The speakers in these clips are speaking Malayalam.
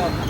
Thank you.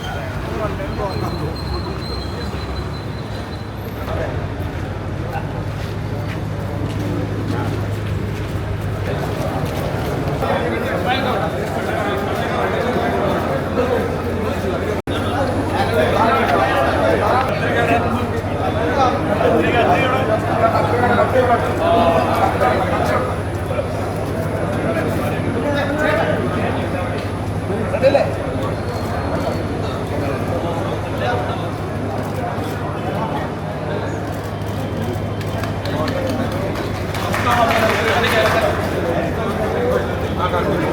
Gracias.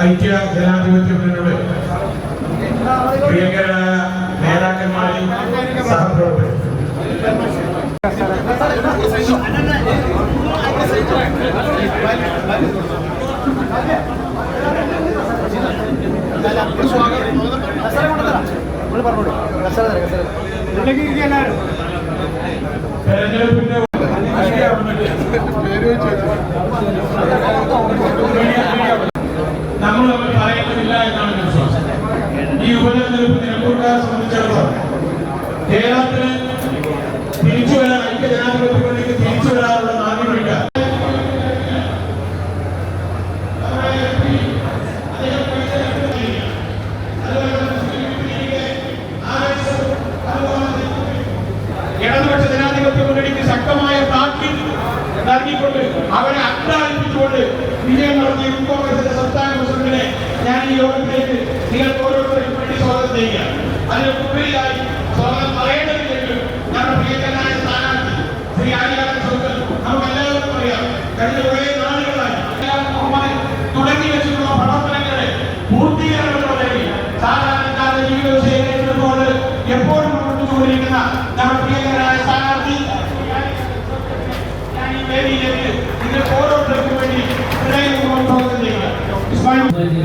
ഐക്യ ജനാധിപത്യ മുന്നണിയുടെ പ്രിയങ്കരായ നേതാക്കന്മാരെയും സഹപ്രവർത്തകരും തെരഞ്ഞെടുപ്പിന്റെ അഗ്രാഹിപ്പിച്ചുകൊണ്ട് വിജയം നടത്തിയ കോൺഗ്രസിന്റെ സംസ്ഥാന പ്രസിഡന്റിനെ ഞാൻ ഈ യോഗത്തിലേക്ക് നിങ്ങൾക്ക് ഓരോരുത്തർക്കും വേണ്ടി സ്വാഗതം ചെയ്യുക. അതിന് ഉപരിയായി സ്വാഗതം പറയേണ്ടതില്ലെങ്കിൽ ഞങ്ങളുടെ പ്രിയങ്കരനായ സ്ഥാനാർത്ഥി ശ്രീ ആര്യാടൻ Gracias.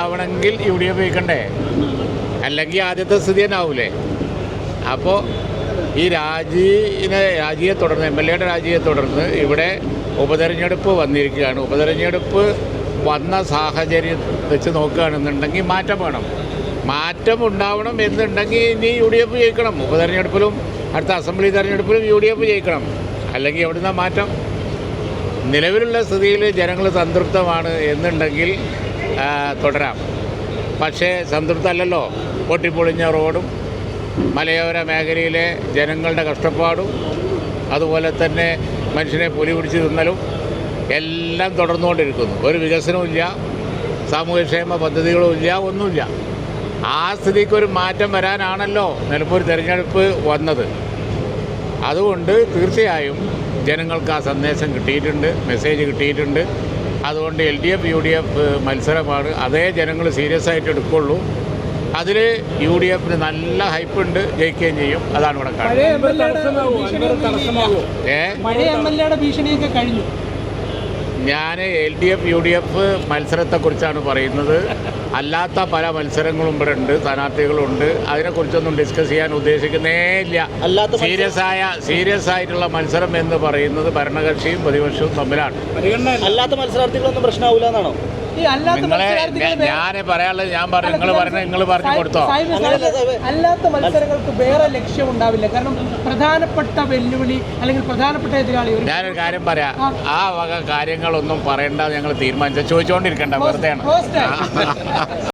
ആവണമെങ്കിൽ എഫ് വയ്ക്കണ്ടേ? അല്ലെങ്കിൽ ആദ്യത്തെ സ്ഥിതി തന്നെ ആവൂലേ? അപ്പോൾ ഈ രാജീനെ രാജിയെ തുടർന്ന് എം എൽ എയുടെ രാജിയെ തുടർന്ന് ഇവിടെ ഉപതെരഞ്ഞെടുപ്പ് വന്നിരിക്കുകയാണ്. ഉപതെരഞ്ഞെടുപ്പ് വന്ന സാഹചര്യം വെച്ച് നോക്കുകയാണെന്നുണ്ടെങ്കിൽ മാറ്റം വേണം. മാറ്റം ഉണ്ടാവണം എന്നുണ്ടെങ്കിൽ ഇനി യു ഡി എഫ് ജയിക്കണം. ഉപതെരഞ്ഞെടുപ്പിലും അടുത്ത അസംബ്ലി തെരഞ്ഞെടുപ്പിലും യു ഡി എഫ് ജയിക്കണം. അല്ലെങ്കിൽ എവിടുന്ന മാറ്റം? നിലവിലുള്ള സ്ഥിതിയിൽ ജനങ്ങൾ സംതൃപ്തമാണ് എന്നുണ്ടെങ്കിൽ തുടരാം. പക്ഷേ സംതൃപ്തമല്ലല്ലോ പൊട്ടിപ്പൊളിഞ്ഞ റോഡും മലയോര മേഖലയിലെ ജനങ്ങളുടെ കഷ്ടപ്പാടും അതുപോലെ തന്നെ മനുഷ്യനെ പുലി പിടിച്ച് തിന്നലും എല്ലാം തുടർന്നുകൊണ്ടിരിക്കുന്നു. ഒരു വികസനവും ഇല്ല സാമൂഹ്യക്ഷേമ പദ്ധതികളും ഇല്ല ഒന്നുമില്ല. ആ സ്ഥിതിക്ക് ഒരു മാറ്റം വരാനാണല്ലോ നിലമ്പൂർ തിരഞ്ഞെടുപ്പ് വന്നത്. അതുകൊണ്ട് തീർച്ചയായും ജനങ്ങൾക്ക് ആ സന്ദേശം കിട്ടിയിട്ടുണ്ട് മെസ്സേജ് കിട്ടിയിട്ടുണ്ട്. അതുകൊണ്ട് L D F U D F മത്സരമാണ്. അതേ ജനങ്ങൾ സീരിയസ് ആയിട്ട് എടുക്കുള്ളൂ. അതിൽ യു ഡി എഫിന് നല്ല ഹൈപ്പുണ്ട് ജയിക്കുകയും ചെയ്യും. അതാണ് ഇവിടെ കാണുന്നത്. ഏ പഴയ എം എൽ എയുടെ ഭീഷണിയൊക്കെ കഴിഞ്ഞു ഞാൻ L D F U D F മത്സരത്തെക്കുറിച്ചാണ് പറയുന്നത്. അല്ലാത്ത പല മത്സരങ്ങളും ഇവിടെ ഉണ്ട് സ്ഥാനാർത്ഥികളുണ്ട്. അതിനെക്കുറിച്ചൊന്നും ഡിസ്കസ് ചെയ്യാൻ ഉദ്ദേശിക്കുന്നേ ഇല്ല. അല്ലാത്ത സീരിയസ് ആയ സീരിയസ് ആയിട്ടുള്ള മത്സരം എന്ന് പറയുന്നത് ഭരണകക്ഷിയും പ്രതിപക്ഷവും തമ്മിലാണ്. അല്ലാത്ത മത്സരാർത്ഥികളൊന്നും പ്രശ്നമാവില്ല എന്നാണോ? ഈ അല്ലാത്ത ഞാൻ പറയാനുള്ളത് ഞാൻ പറഞ്ഞു. നിങ്ങൾ പറഞ്ഞ നിങ്ങൾ പറഞ്ഞു കൊടുത്തോ. അല്ലാത്ത മത്സരങ്ങൾക്ക് വേറെ ലക്ഷ്യം ഉണ്ടാവില്ല. കാരണം പ്രധാനപ്പെട്ട വെല്ലുവിളി അല്ലെങ്കിൽ പ്രധാനപ്പെട്ട എതിരാളി ഒരു ഞാനൊരു കാര്യം പറയാം. ആ. വക കാര്യങ്ങളൊന്നും പറയണ്ട ഞങ്ങൾ തീരുമാനിച്ച ചോദിച്ചുകൊണ്ടിരിക്കണ്ട വെറുതെയാണ്.